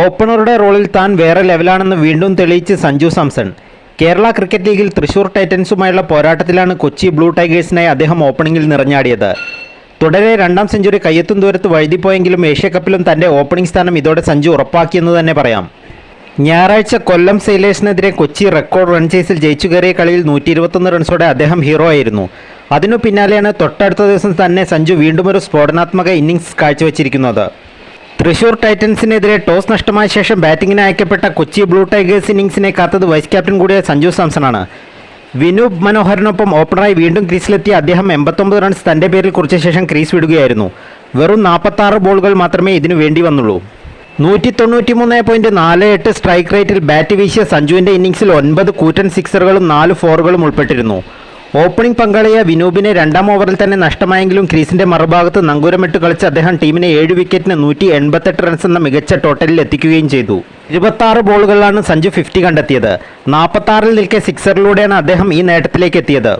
ഓപ്പണറുടെ റോളിൽ താൻ വേറെ ലെവലാണെന്ന് വീണ്ടും തെളിയിച്ച് സഞ്ജു സാംസൺ. കേരള ക്രിക്കറ്റ് ലീഗിൽ തൃശൂർ ടൈറ്റൻസുമായുള്ള പോരാട്ടത്തിലാണ് കൊച്ചി ബ്ലൂ ടൈഗേഴ്സിനായി അദ്ദേഹം ഓപ്പണിംഗിൽ നിറഞ്ഞാടിയത്. തുടരെ രണ്ടാം സെഞ്ചുറി കയ്യെത്തും ദൂരത്ത് വഴുതിപ്പോയെങ്കിലും ഏഷ്യാകപ്പിലും തന്റെ ഓപ്പണിംഗ് സ്ഥാനം ഇതോടെ സഞ്ജു ഉറപ്പാക്കിയെന്ന് തന്നെ പറയാം. ഞായറാഴ്ച കൊല്ലം സെയിലേഴ്സിനെതിരെ കൊച്ചി റെക്കോർഡ് റൺ ജയിച്ചു കയറിയ കളിയിൽ നൂറ്റി ഇരുപത്തൊന്ന് റൺസോടെ അദ്ദേഹം ഹീറോ ആയിരുന്നു. അതിനു പിന്നാലെയാണ് തൊട്ടടുത്ത ദിവസം തന്നെ സഞ്ജു വീണ്ടും ഒരു സ്ഫോടനാത്മക ഇന്നിംഗ്സ് കാഴ്ചവെച്ചിരിക്കുന്നത്. തൃശൂർ ടൈറ്റൻസിനെതിരെ ടോസ് നഷ്ടമായ ശേഷം ബാറ്റിംഗിന് അയക്കപ്പെട്ട കൊച്ചി ബ്ലൂ ടൈഗേഴ്സ് ഇന്നിംഗ്സിനെ കാത്തത് വൈസ് ക്യാപ്റ്റൻ കൂടിയ സഞ്ജു സാംസണാണ്. വിനൂപ് മനോഹറിനൊപ്പം ഓപ്പണറായി വീണ്ടും ക്രീസിലെത്തിയ അദ്ദേഹം എൺപത്തൊമ്പത് റൺസ് തന്റെ പേരിൽ കുറിച്ച ശേഷം ക്രീസ് വിടുകയായിരുന്നു. വെറും നാൽപ്പത്താറ് ബോളുകൾ മാത്രമേ ഇതിനു വേണ്ടി വന്നുള്ളൂ. നൂറ്റി തൊണ്ണൂറ്റി മൂന്ന് പോയിന്റ് നാല് എട്ട് സ്ട്രൈക്ക് റേറ്റിൽ ബാറ്റ് വീശിയ സഞ്ജുവിന്റെ ഇന്നിംഗ്സിൽ ഒൻപത് കൂറ്റൻ സിക്സറുകളും നാല് ഫോറുകളും ഉൾപ്പെട്ടിരുന്നു. ഓപ്പണിംഗ് പങ്കാളിയ വിനൂപിനെ രണ്ടാം ഓവറിൽ തന്നെ നഷ്ടമായെങ്കിലും ക്രീസിന്റെ മറുഭാഗത്ത് നങ്കൂരമിട്ട് കളിച്ച് അദ്ദേഹം ടീമിനെ ഏഴ് വിക്കറ്റിന് നൂറ്റി എൺപത്തെട്ട് റൺസ് എന്ന മികച്ച ടോട്ടലിൽ എത്തിക്കുകയും ചെയ്തു. ഇരുപത്തി ബോളുകളിലാണ് സഞ്ജു ഫിഫ്റ്റി കണ്ടെത്തിയത്. നാൽപ്പത്തി നിൽക്കെ സിക്സറിലൂടെയാണ് അദ്ദേഹം ഈ നേട്ടത്തിലേക്ക് എത്തിയത്.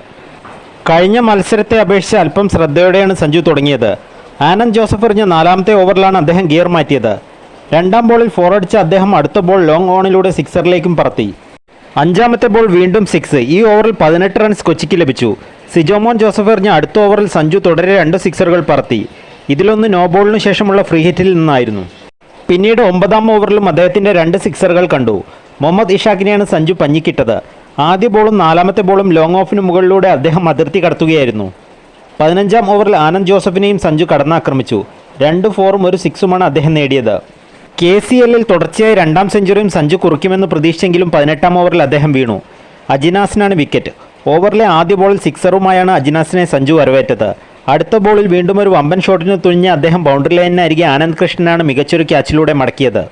കഴിഞ്ഞ മത്സരത്തെ അപേക്ഷിച്ച് അല്പം ശ്രദ്ധയോടെയാണ് സഞ്ജു തുടങ്ങിയത്. ആനന്ദ് ജോസഫ് എറിഞ്ഞ നാലാമത്തെ ഓവറിലാണ് അദ്ദേഹം ഗിയർ മാറ്റിയത്. രണ്ടാം ബോളിൽ ഫോറടിച്ച അദ്ദേഹം അടുത്ത ബോൾ ലോങ് ഓണിലൂടെ സിക്സറിലേക്കും പറത്തി. അഞ്ചാമത്തെ ബോൾ വീണ്ടും സിക്സ് ഈ ഓവറിൽ പതിനെട്ട് റൺസ് കൊച്ചിക്ക് ലഭിച്ചു. സിജോമോൻ ജോസഫ് എറിഞ്ഞ അടുത്ത ഓവറിൽ സഞ്ജു തുടരെ രണ്ട് സിക്സറുകൾ പറത്തി. ഇതിലൊന്ന് നോ ബോളിനു ശേഷമുള്ള ഫ്രീ ഹിറ്റിൽ നിന്നായിരുന്നു. പിന്നീട് ഒമ്പതാം ഓവറിലും അദ്ദേഹത്തിന്റെ രണ്ട് സിക്സറുകൾ കണ്ടു. മുഹമ്മദ് ഇഷാഖിനെയാണ് സഞ്ജു പഞ്ഞിക്കിട്ടത്. ആദ്യ ബോളും നാലാമത്തെ ബോളും ലോങ് ഓഫിന് മുകളിലൂടെ അദ്ദേഹം അതിർത്തി കടത്തുകയായിരുന്നു. പതിനഞ്ചാം ഓവറിൽ ആനന്ദ് ജോസഫിനെയും സഞ്ജു കടന്നാക്രമിച്ചു. രണ്ട് ഫോറും ഒരു സിക്സുമാണ് അദ്ദേഹം നേടിയത്. കെ സി എല്ലിൽ തുടർച്ചയായി രണ്ടാം സെഞ്ചുറിയും സഞ്ജു കുറിക്കുമെന്ന് പ്രതീക്ഷിച്ചെങ്കിലും പതിനെട്ടാം ഓവറിൽ അദ്ദേഹം വീണു. അജിനാസിനാണ് വിക്കറ്റ്. ഓവറിലെ ആദ്യ ബോളിൽ സിക്സറുമായാണ് അജിനാസിനെ സഞ്ജു വരവേറ്റത്. അടുത്ത ബോളിൽ വീണ്ടും ഒരു വമ്പൻ ഷോട്ടിന് തുനിഞ്ഞ അദ്ദേഹം ബൗണ്ടറി ലൈനിനരികെ ആനന്ദ് കൃഷ്ണനാണ് മികച്ചൊരു ക്യാച്ചിലൂടെ മടക്കിയത്.